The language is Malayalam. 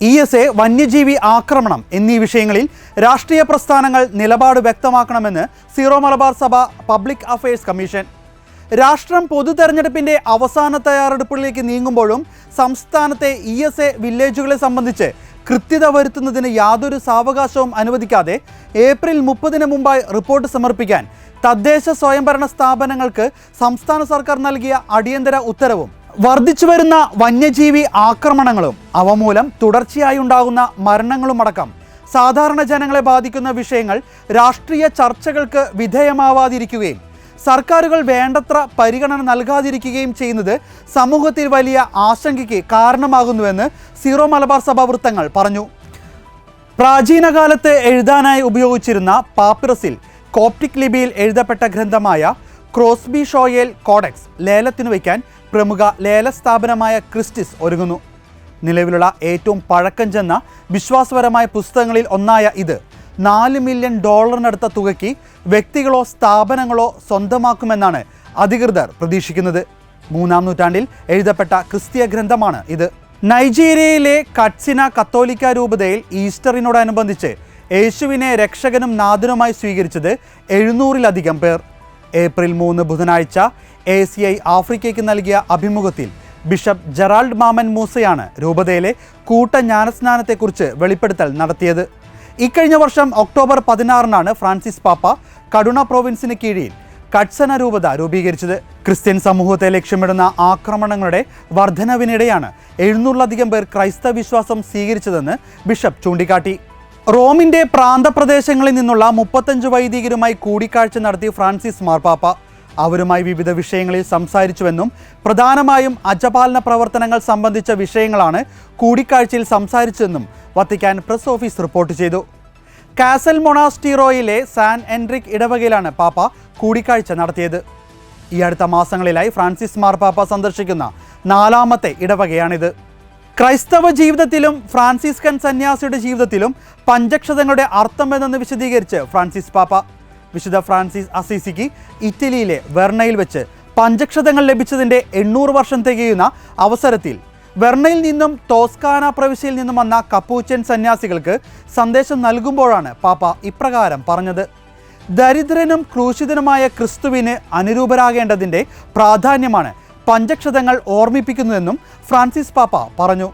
ഇ എസ് എ വന്യജീവി ആക്രമണം എന്നീ വിഷയങ്ങളിൽ രാഷ്ട്രീയ പ്രസ്ഥാനങ്ങൾ നിലപാട് വ്യക്തമാക്കണമെന്ന് സീറോ മലബാർ സഭ പബ്ലിക് അഫയേഴ്സ് കമ്മീഷൻ. രാഷ്ട്രം പൊതു തെരഞ്ഞെടുപ്പിന്റെ അവസാന തയ്യാറെടുപ്പുകളിലേക്ക് നീങ്ങുമ്പോഴും സംസ്ഥാനത്തെ ഇ എസ് എ വില്ലേജുകളെ സംബന്ധിച്ച് കൃത്യത വരുത്തുന്നതിന് യാതൊരു സാവകാശവും അനുവദിക്കാതെ ഏപ്രിൽ മുപ്പതിന് മുമ്പായി റിപ്പോർട്ട് സമർപ്പിക്കാൻ തദ്ദേശ സ്വയംഭരണ സ്ഥാപനങ്ങൾക്ക് സംസ്ഥാന സർക്കാർ നൽകിയ അടിയന്തര ഉത്തരവും വർദ്ധിച്ചു വരുന്ന വന്യജീവി ആക്രമണങ്ങളും അവമൂലം തുടർച്ചയായി ഉണ്ടാകുന്ന മരണങ്ങളുമടക്കം സാധാരണ ജനങ്ങളെ ബാധിക്കുന്ന വിഷയങ്ങൾ രാഷ്ട്രീയ ചർച്ചകൾക്ക് വിധേയമാവാതിരിക്കുകയും സർക്കാരുകൾ വേണ്ടത്ര പരിഗണന നൽകാതിരിക്കുകയും ചെയ്യുന്നത് സമൂഹത്തിൽ വലിയ ആശങ്കയ്ക്ക് കാരണമാകുന്നുവെന്ന് സീറോ മലബാർ സഭ വൃത്തങ്ങൾ പറഞ്ഞു. പ്രാചീന കാലത്ത് എഴുതാനായി ഉപയോഗിച്ചിരുന്ന പാപ്പിറസിൽ കോപ്റ്റിക് ലിപിയിൽ എഴുതപ്പെട്ട ഗ്രന്ഥമായ ക്രോസ്ബി ഷോയേൽ കോഡെക്സ് ലേലത്തിന് വയ്ക്കാൻ പ്രമുഖ ലേല സ്ഥാപനമായ ക്രിസ്റ്റിസ് ഒരുങ്ങുന്നു. നിലവിലുള്ള ഏറ്റവും പഴക്കം ചെന്ന വിശ്വാസപരമായ പുസ്തകങ്ങളിൽ ഒന്നായ ഇത് നാല് മില്യൺ ഡോളറിനടുത്ത തുകയ്ക്ക് വ്യക്തികളോ സ്ഥാപനങ്ങളോ സ്വന്തമാക്കുമെന്നാണ് അധികൃതർ പ്രതീക്ഷിക്കുന്നത്. മൂന്നാം നൂറ്റാണ്ടിൽ എഴുതപ്പെട്ട ക്രിസ്തീയ ഗ്രന്ഥമാണ് ഇത്. നൈജീരിയയിലെ കട്സിന കത്തോലിക്ക രൂപതയിൽ ഈസ്റ്ററിനോടനുബന്ധിച്ച് യേശുവിനെ രക്ഷകനും നാഥനുമായി സ്വീകരിച്ചത് എഴുന്നൂറിലധികം പേർ. ഏപ്രിൽ മൂന്ന് ബുധനാഴ്ച എ സി ഐ ആഫ്രിക്കയ്ക്ക് നൽകിയ അഭിമുഖത്തിൽ ബിഷപ്പ് ജെറാൾഡ് മാമൻ മൂസയാണ് രൂപതയിലെ കൂട്ട ജ്ഞാനസ്നാനത്തെക്കുറിച്ച് വെളിപ്പെടുത്തൽ നടത്തിയത്. ഇക്കഴിഞ്ഞ വർഷം ഒക്ടോബർ പതിനാറിനാണ് ഫ്രാൻസിസ് പാപ്പ കടുണ പ്രോവിൻസിന് കീഴിൽ കട്സന രൂപത രൂപീകരിച്ചത്. ക്രിസ്ത്യൻ സമൂഹത്തെ ലക്ഷ്യമിടുന്ന ആക്രമണങ്ങളുടെ വർധനവിനിടെയാണ് എഴുന്നൂറിലധികം പേർ ക്രൈസ്തവ വിശ്വാസം സ്വീകരിച്ചതെന്ന് ബിഷപ്പ് ചൂണ്ടിക്കാട്ടി. റോമിന്റെ പ്രാന്തപ്രദേശങ്ങളിൽ നിന്നുള്ള മുപ്പത്തഞ്ച് വൈദികരുമായി കൂടിക്കാഴ്ച നടത്തി ഫ്രാൻസിസ് മാർപ്പാപ്പ അവരുമായി വിവിധ വിഷയങ്ങളിൽ സംസാരിച്ചുവെന്നും പ്രധാനമായും അജപാലന പ്രവർത്തനങ്ങൾ സംബന്ധിച്ച വിഷയങ്ങളാണ് കൂടിക്കാഴ്ചയിൽ സംസാരിച്ചതെന്നും വത്തിക്കാൻ പ്രസ് ഓഫീസ് റിപ്പോർട്ട് ചെയ്തു. കാസൽ മൊണാസ്റ്റിറോയിലെ സാൻ എൻട്രിക് ഇടവകയിലാണ് പാപ്പ കൂടിക്കാഴ്ച നടത്തിയത്. ഈ അടുത്ത മാസങ്ങളിലായി ഫ്രാൻസിസ് മാർപ്പാപ്പ സന്ദർശിക്കുന്ന നാലാമത്തെ ഇടവകയാണിത്. ക്രൈസ്തവ ജീവിതത്തിലും ഫ്രാൻസിസ്കൻ സന്യാസിയുടെ ജീവിതത്തിലും പഞ്ചക്ഷതങ്ങളുടെ അർത്ഥം എന്നെന്ന് വിശദീകരിച്ച് ഫ്രാൻസിസ് പാപ്പ. വിശുദ്ധ ഫ്രാൻസിസ് അസീസിക്ക് ഇറ്റലിയിലെ വെർണയിൽ വെച്ച് പഞ്ചക്ഷതങ്ങൾ ലഭിച്ചതിന്റെ എണ്ണൂറ് വർഷം തികയുന്ന അവസരത്തിൽ വെർണയിൽ നിന്നും തോസ്കാന പ്രവിശ്യയിൽ നിന്നും വന്ന കപ്പൂച്ചൻ സന്യാസികൾക്ക് സന്ദേശം നൽകുമ്പോഴാണ് പാപ്പ ഇപ്രകാരം പറഞ്ഞത്. ദരിദ്രനും ക്രൂശിതനുമായ ക്രിസ്തുവിന് അനുരൂപരാകേണ്ടതിന്റെ പ്രാധാന്യമാണ് പഞ്ചക്ഷതങ്ങൾ ഓർമ്മിപ്പിക്കുന്നതെന്നും ഫ്രാൻസിസ് പാപ്പ പറഞ്ഞു.